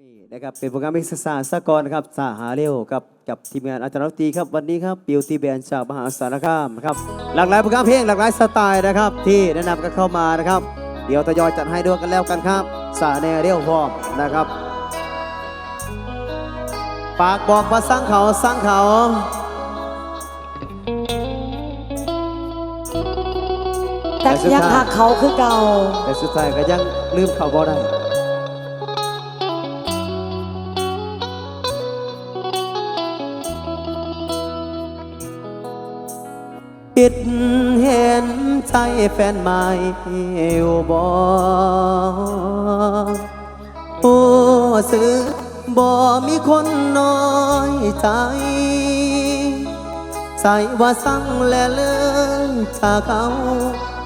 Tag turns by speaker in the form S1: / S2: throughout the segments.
S1: นี่นะครับเป็นโปรแกรมศึกษาสากลนะครับสาหาเร็วกับกับทีมงานอาจารย์ดนตรีครับวันนี้ครับบิวตี้แบนด์จากมหาสารคามนะครับหลากหลายโปรแกรมเพลงหลากหลายสไตล์นะครับที่แนะนำกันเข้ามานะครับ เดี๋ยวทยอยจัดให้ด้วยกันแล้วกันครับสาแนเร็วพร้อมนะครับปากบอกว่าสร้างเขาสร้างเขา
S2: แต่ยังหักเขาคือเก่า
S1: แต่สุดท้ายก็ยังลืมเขาบ่ได้ คิดเห็นใจแฟนใหม่อยู่บ่ผู้ซื้อบ่มีคนน้อยใจ ใส่ว่าสั่งและเลิกจากเขา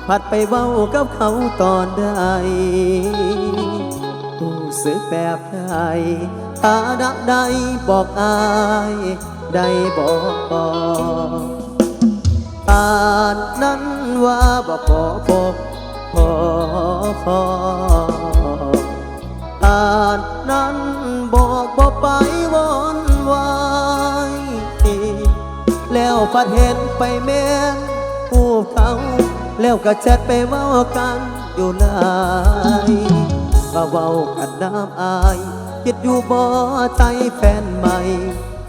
S1: ผัดไปเว้ากับเขาตอนใดรู้สึกแบบใดฐานะใดบอกอาย ได้บอก อ่านนั้นว่าบ่พอพบพอพออ่านนั้นบอกบ่ไปวนวายแล้วพัดเห็นไปแม่นผู้เขาแล้วก็แชทไปเว้ากันอยู่หลายมาเว้ากันน้ำอายคิดอยู่บ่ใจแฟนใหม่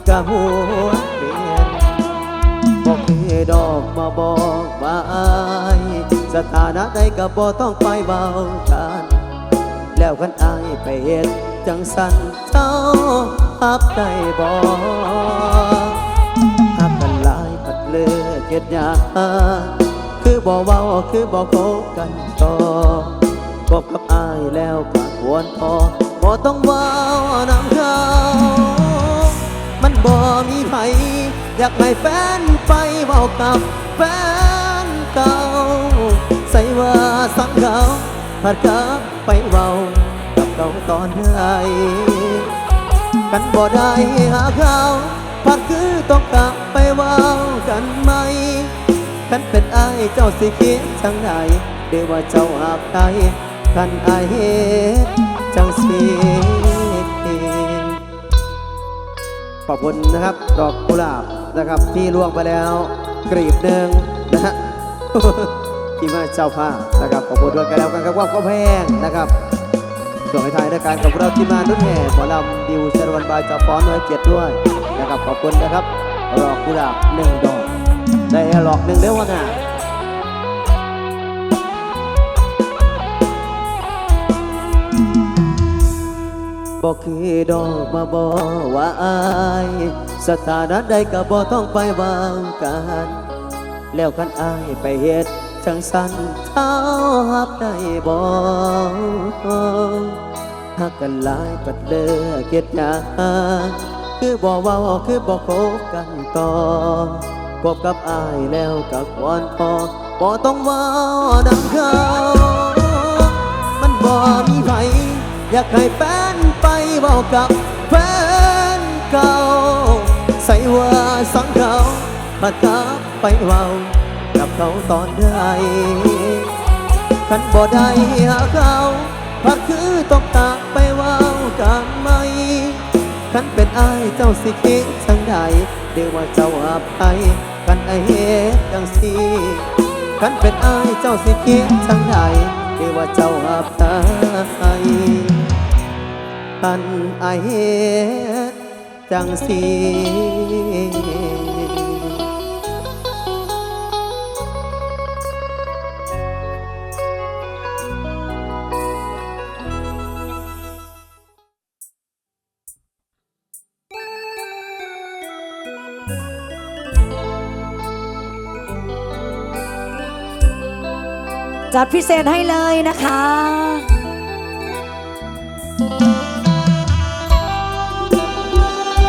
S1: กะหัวเปลี่ยน บอกคือดอกมาบอกว่าอายสถานะใดก็บ่ต้องไปเบากันแล้วกันอายไปเฮ็ดจังสันเจ้าฮับได้บ่ฮับกันหลายผัดเลือเก็ดยาคือบ่เว้าคือบ่คบกันต่อคบกับอายแล้วก็ควรพอบ่ต้องเว้าน้ำเขามันบ่มีไผ อยากให้แฟนไปเว้ากับแฟนเก่าใส่ว่าสังเขาผัดกับไปเว้ากับเขาตอนไหนกันบ่ได้หาเขาผัดคือต้องกลับไปเว้ากันไหมกันเป็นอายเจ้าสิคิดจังใดเดี๋ยวว่าเจ้าอาบใดกันไอายเฮ็ดจังสิ ขอบคุณนะครับ ดอกกุหลาบนะครับ ที่ล่วงไปแล้ว กรีบหนึ่งนะฮะที่มาเจ้าผ้านะครับขอบคุณด้วยกันแล้วกันครับว่าก็แพงนะครับส่งให้ทายด้วยกันกับเราที่มานุ่นแห่หมอลำดิวเชรวันบายจากฟ้อนไว้เจ็ดด้วยนะครับขอบคุณนะครับดอกกุหลาบหนึ่งดอกได้หลอกหนึ่งเด้อวะน่ะ บอกคือดอกมาบอว่าอาย สถานะใดก็บ่ต้องไปวางกัน แล้วกันอายไปเฮ็ดจังสันเท้าหับได้บ่หักกันหลายปัดเลือเกียดยากคือบ่เว้าคือบ่คบกันต่อคบกับอายแล้วก็ควรพอบ่ต้องว้านำเขา มันบ่มีไผอยากให้แป เว้ากับแฟนเก่า ใส่ว่าสังเขาผัดกลับไปเว้ากับเขาตอนใดคันบ่ได้หาเขาผัดคือต้องตากไปเว้ากันไหมคันเป็นอายเจ้าสิคิดจังใดเดี๋ยวว่าเจ้าอาภัยกันไอเฮ็ดจังสิคันเป็นอายเจ้าสิคิดจังใดเดี๋ยวว่าเจ้าอาภัย คันไอเฮจังสี
S2: จัดพิเศษให้เลยนะคะ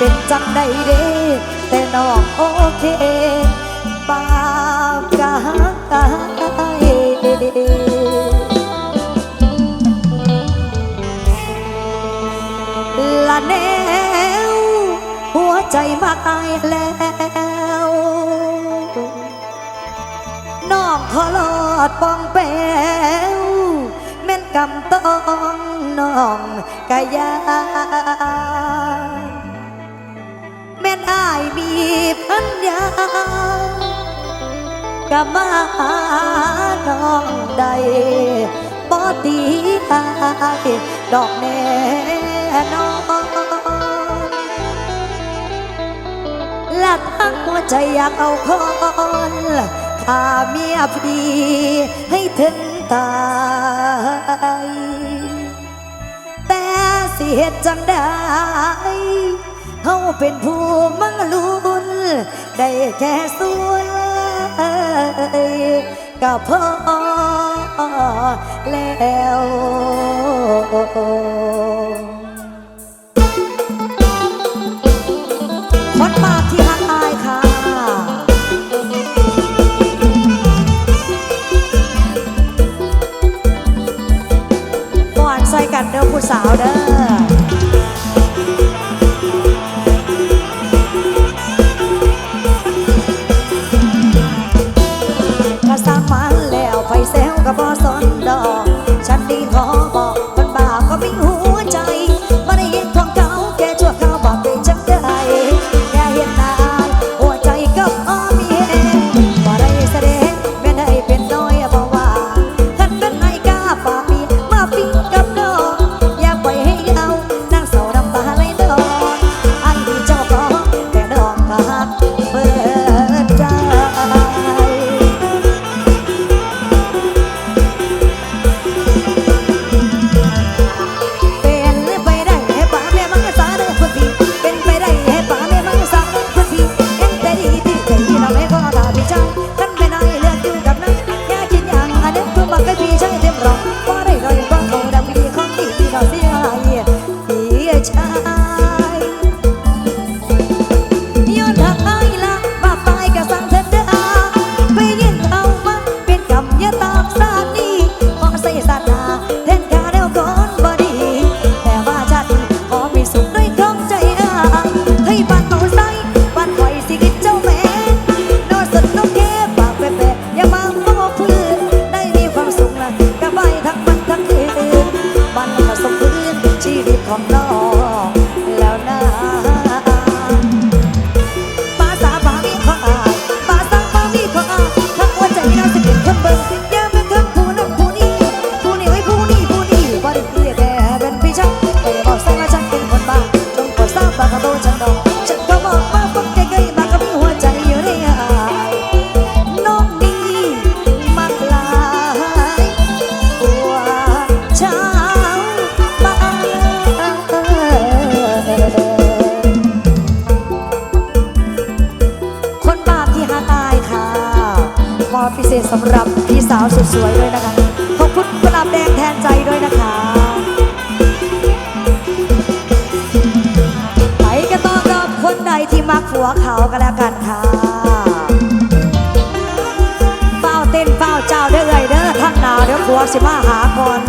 S2: เป็นจังใดเด้แต่น้องโอเคปากกาตายละแนวหัวใจมาตายแล้วน้องขอลอดปองแปวแม่นกำต้องน้องกายา อ้ายมีพันยากะมาหน้องใดบ่ตีอายดอกแน่นอนละทั้งหัวใจอยากเอาคอนข้าเมียพีให้ถึงตายแต่สิเหตุจังได้ เขาเป็นผู้มั่งรู้บุญ ได้แค่สวยก็พอแล้วคนปากที่หักอายค่ะก่อนใส่กันเด้อผู้สาวเด้อ สำหรับพี่สาวสุดสวยด้วยนะคะขอบคุณกระลาบแดงแทนใจด้วยนะคะ ไปกันต่อนรับคนใดที่มักหัวเขากันแล้วกันค่ะเฝ้าเต้นเฝ้าเจ้าเด้อเอ่ยเด้อท่านนาเดี๋ยวหัวสิมาหาก่อน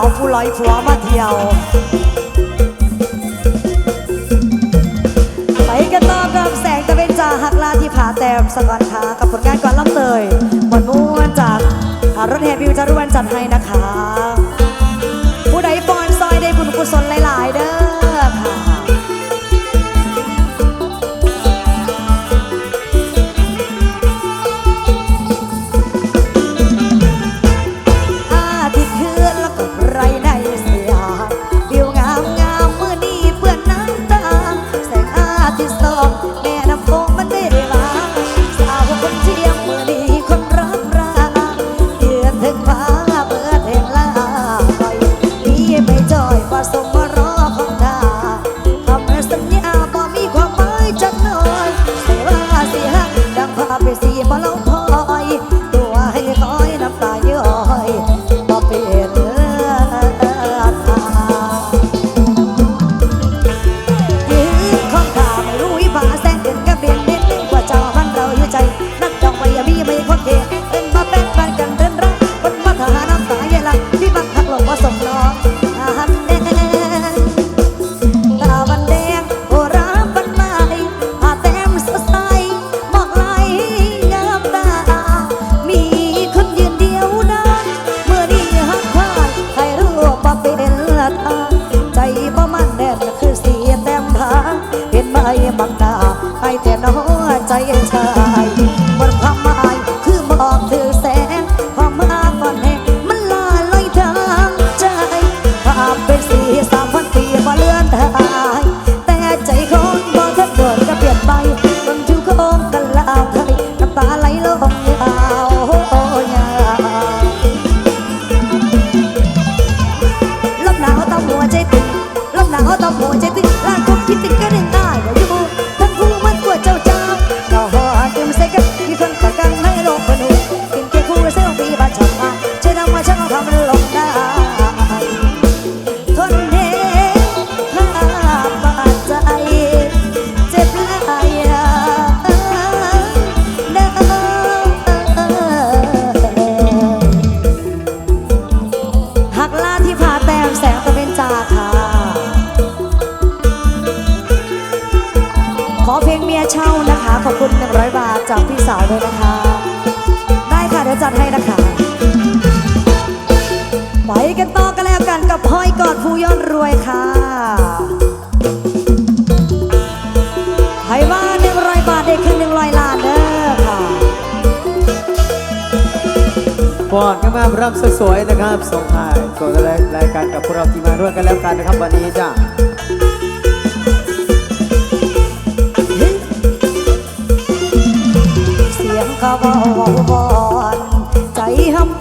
S2: าวผู้ลอยผัวมาเที่ยว ไปกันต่อกับแสงตะเวนจ่าหักลาที่ผาแต้มสกอนคากับผลงานก่อนล่ำเตยหบทม้วนจากรถแห่บิวจารุวันจัดให้นะคะ แต่น้อใจชา ด้วยนะคะ ได้ค่ะเดี๋ยวจัดให้นะคะ ไปกันต่อกันแล้วกันกับห้อยกอดผู้ยอนรวยค่ะให้ว่าหนึ่งร้อยบาทได้ขึ้นหนึ่งร้อยล้านเด้อค่ะ
S1: ปอดก็มารับสวยๆนะครับส่งท้ายส่วนรายการกับพวกเราที่มาด้วยกันแล้วกันนะครับวันนี้จ้า
S2: ก็บ่วอนใจห้ำ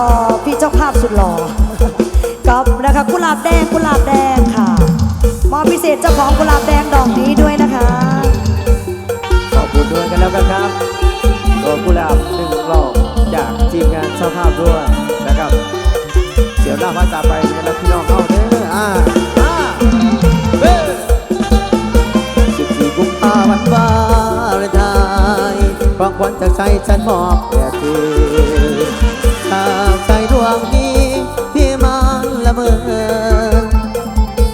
S2: หลงมักแฟนเขาอย่าเบาใส่ให้ใจก๊อฟนะคะกุหลาบแดงกุหลาบแดงค่ะมอบพิเศษเจ้าของกุหลาบแดงดอกนี้ด้วยนะคะ
S1: ขอบคุณด้วยกันแล้วกันครับขอบกุหลาบหนึ่งรอบจากทีมงานเจ้าภาพด้วยนะครับ เสียวหน้าพาจาไปกันแล้วพี่น้องเข้าเด้ออ่าอ่าเฮ้สิบสี่กุมภาพันธ์วาเลนไทน์ความขวัญจากใจฉันมอบแด่เธอ จากใจดวงนี้ที่มันละเมอ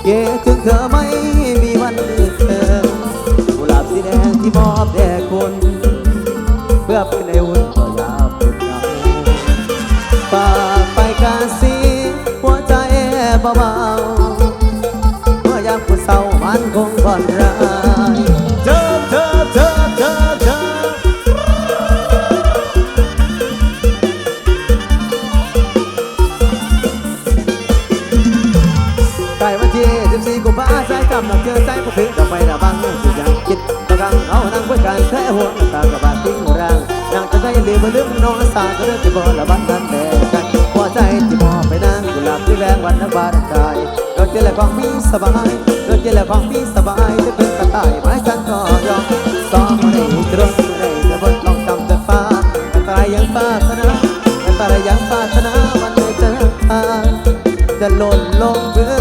S1: เย่ถึงเธอไม่มีวันลืมกุหลาบสีแดงที่มอบแด่คุณ เอานั่งคุยกันแค่หัวตากระบาดทิ้งร่างนางจะได้ลืมลืมน้องสาก็เรื่องที่บ่ละบันนั้นแต่กันหัวใจที่มอไปนางกุหลาบที่แรงวันนักบานกายเราเจอแล้วของมีสบายเราเจอแล้วของมีสบายจะเป็นกระต่ายไม้ฉันก็ยอมสองมาได้ตรงมาได้จะบนลองจำแต่ฟ้ากันตายยังปารถนากันตายยังปารถนาวันเลยเจอทางจะหล่นลงเบื่อ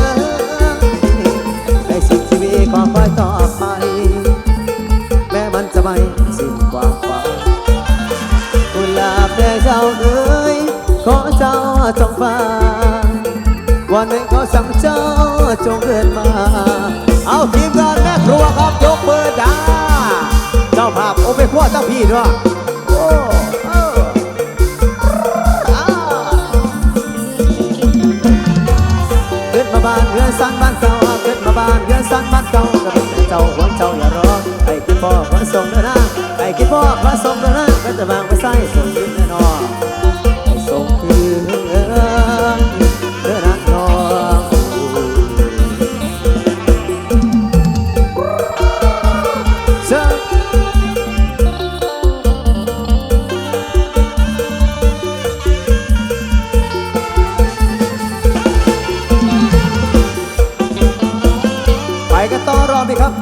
S1: จงเดินมา เอาทีมงานแม่ครัวครับยกมือจ้าเจ้าภาพโอเปครัวเจ้าพี่ด้วยโอ้เอออ่าขึ้นมาบ้านเรือนสันบ้านเก่าขึ้นมาบ้านเรือนสันบ้านเก่าก็เป็นเจ้าหวังเจ้าอย่ารอไอ้คิดพ่อขอส่งเดินหน้าไอ้คิดพ่อขอส่งเดินหน้าก็จะวางไว้ใส่ส่ง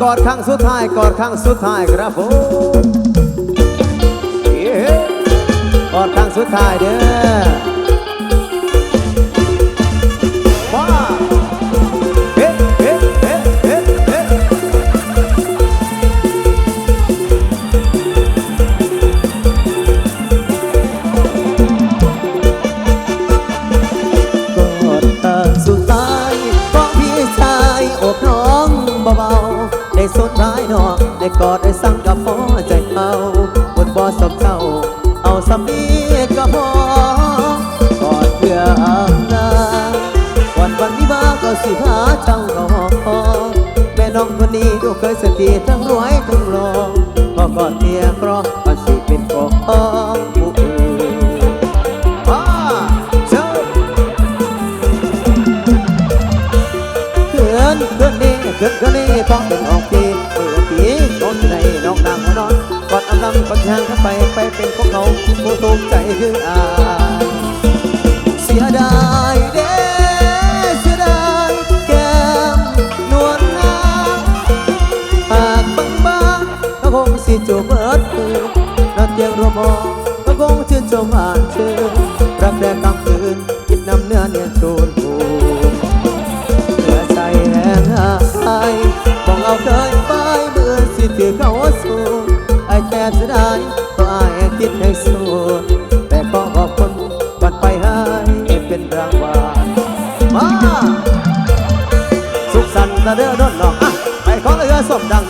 S1: กอดครั้งสุดท้ายกอดครั้งสุดท้ายครับผมกอดครั้งสุดท้ายเด้อ ได้สุดท้ายนอกได้กอดได้สั่งกับพ่อใจเอาบนบ่อสมเจ้า เอาสำนีก็พอกอดเพื่ออำลาวันวันนี้มาก็สิพาเจ้าเขาหอแม่น้องคนนี้ดูเคยสติทั้งรวยทั้งรองพอกอดเมียเพราะมันสิเป็นของ ขื่อนนี้เขื่อนเขื่อนนี้ต้องเป็นออกปีเมื่อปีน้องในน้องนางหัวนอนกอดอำลำกอดทางเข้าไปไปเป็นของเขาผู้ถูกใจคืออาเสียดายเด้ ไอ้แค่จะได้เพรายคิดให้สู้แต่ก็ขอบคุณก่อนไปให้เป็นรางวัลมาสุขสันต์นะเด้อดนน้องอะไปขอเรือสมดัง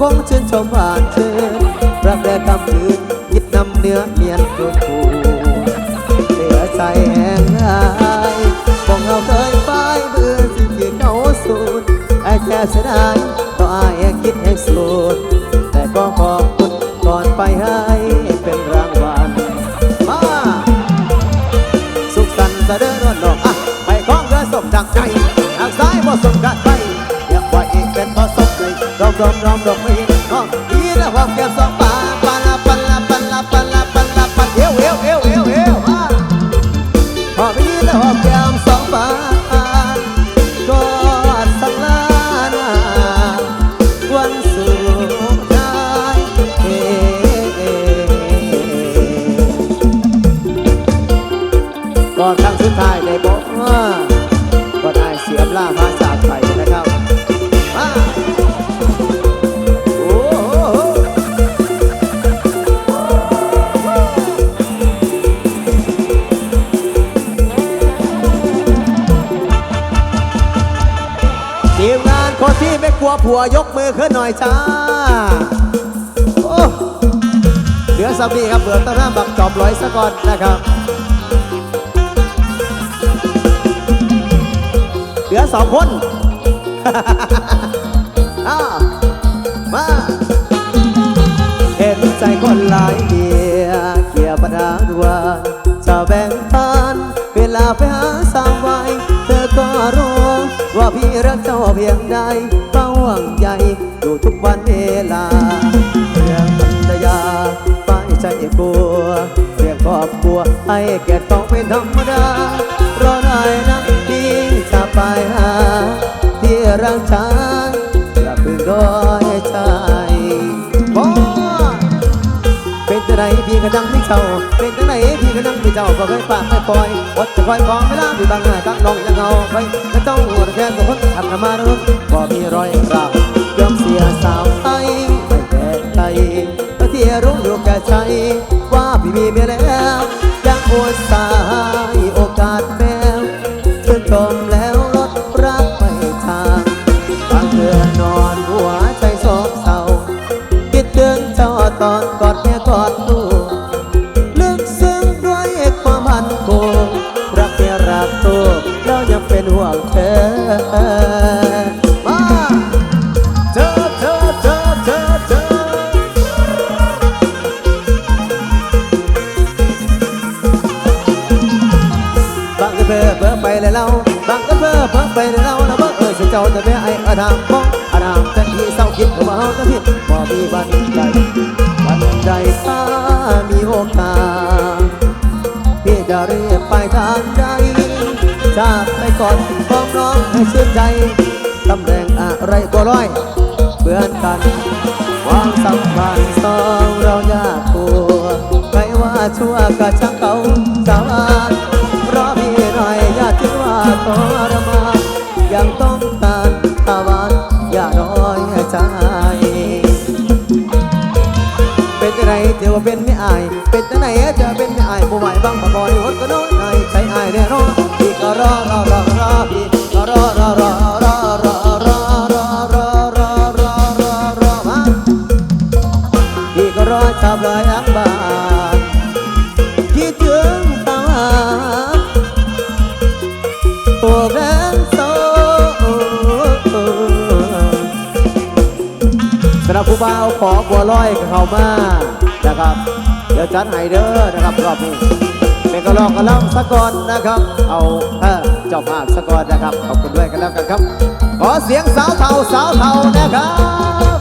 S1: คงชื่นชมผ่านเชิญรักแรกคำคืนยิบนำเนื้อเนียนโดนผูเหลือใจแห่งหายพวกเราเคยไปเบื่อสิ่งที่เขาสูดไอ้แค่เสียดายต่อไอ้คิดให้สุดแต่ก็ขอบคุณก่อนไปให้เป็นรางวัลมาสุขสันต์จะเดินนวลดอกอะไปคล้องเรือสมดังใจทางซ้ายบ่สมกัด สองน้อมดอกไม่เห็นน้องอีระวังแก้มสอง บัวยกมือขึ้นหน่อยจ้าโอ้เหลือสับดีครับเบื่อต้นน้ำบักจอบลอยสะก่อนนะครับเหลือสองคนอ้าวมาเห็นใจคนหลายเดียเกียปัญหาดวนจะแบ่งปันเวลาไปหาสาวไว้เธอก็รู้ว่าพี่รักเจ้าเพียงใด ทุกวันเวลาเรื่องปัญญาไม่ใจกลัวเรื่องครอบครัวให้แก่ต้องเป็นธรรมดารอได้นะพี่จะไปหา ที่รักฉันอย่าเพิ่งร้อยใจบอเป็นจังไหนพี่ก็ดังไม่เจ้า เป็นจังไหนพี่ก็ดังไม่เจ้าก็เคยปากไม่ปล่อยอดจะคอยของเวลาพี่บางหน้าตั้งลองยังเอาไปก็ต้องหัวแค่กับคนขับมาเรุ่บ่มีรอยร้าว ยอมเสียสาวไทยไม่แก่ใจแต่ที่รู้อยู่แก่ใจ ว่าพี่มีเมียแล้วยังโอดสา อาดามบ้องอาดามแต่ที่เศร้าคิดว่าเฮาจะผิดบ่มีวันใดวันใดถ้ามีโอกาสพี่จะเรียกไปทางใดจากไปก่อนบอกน้องให้ชื่นใจตำแหน่งอะไรก็ร้อยเพื่อนกันความสัมพันธ์สองเรายากกลัวไม่ว่าชั่วก็ช่างเขาสาวานรอพี่หน่อยอย่าคิดว่าทรมานยังต้อง ว่าเป็นไม่อาย เป็นจังไหนจะเป็นไม่อายบ่ไหวบ้างบ่บ่นี่หดก็น้อยในใจอายแน่นอนพี่ก็รอรอรอรอพี่ก็รอรอรอรอรอรอรอรอรอรอรอรอมาพี่ก็รอชอบเลยอักบานคิดถึงตาโอ้แบงโซสำหรับผู้บ่าวขอบัวลอยกับเขามา นะครับ เดี๋ยวจัดให้เด้อนะครับรอบนี้เป็นกระลอกกระล่ำสะกอนนะครับ เอาเออเจ้าภาพสะกอนนะครับขอบคุณด้วยกันแล้วกันครับ ขอเสียงสาวเทาสาวเทานะครับ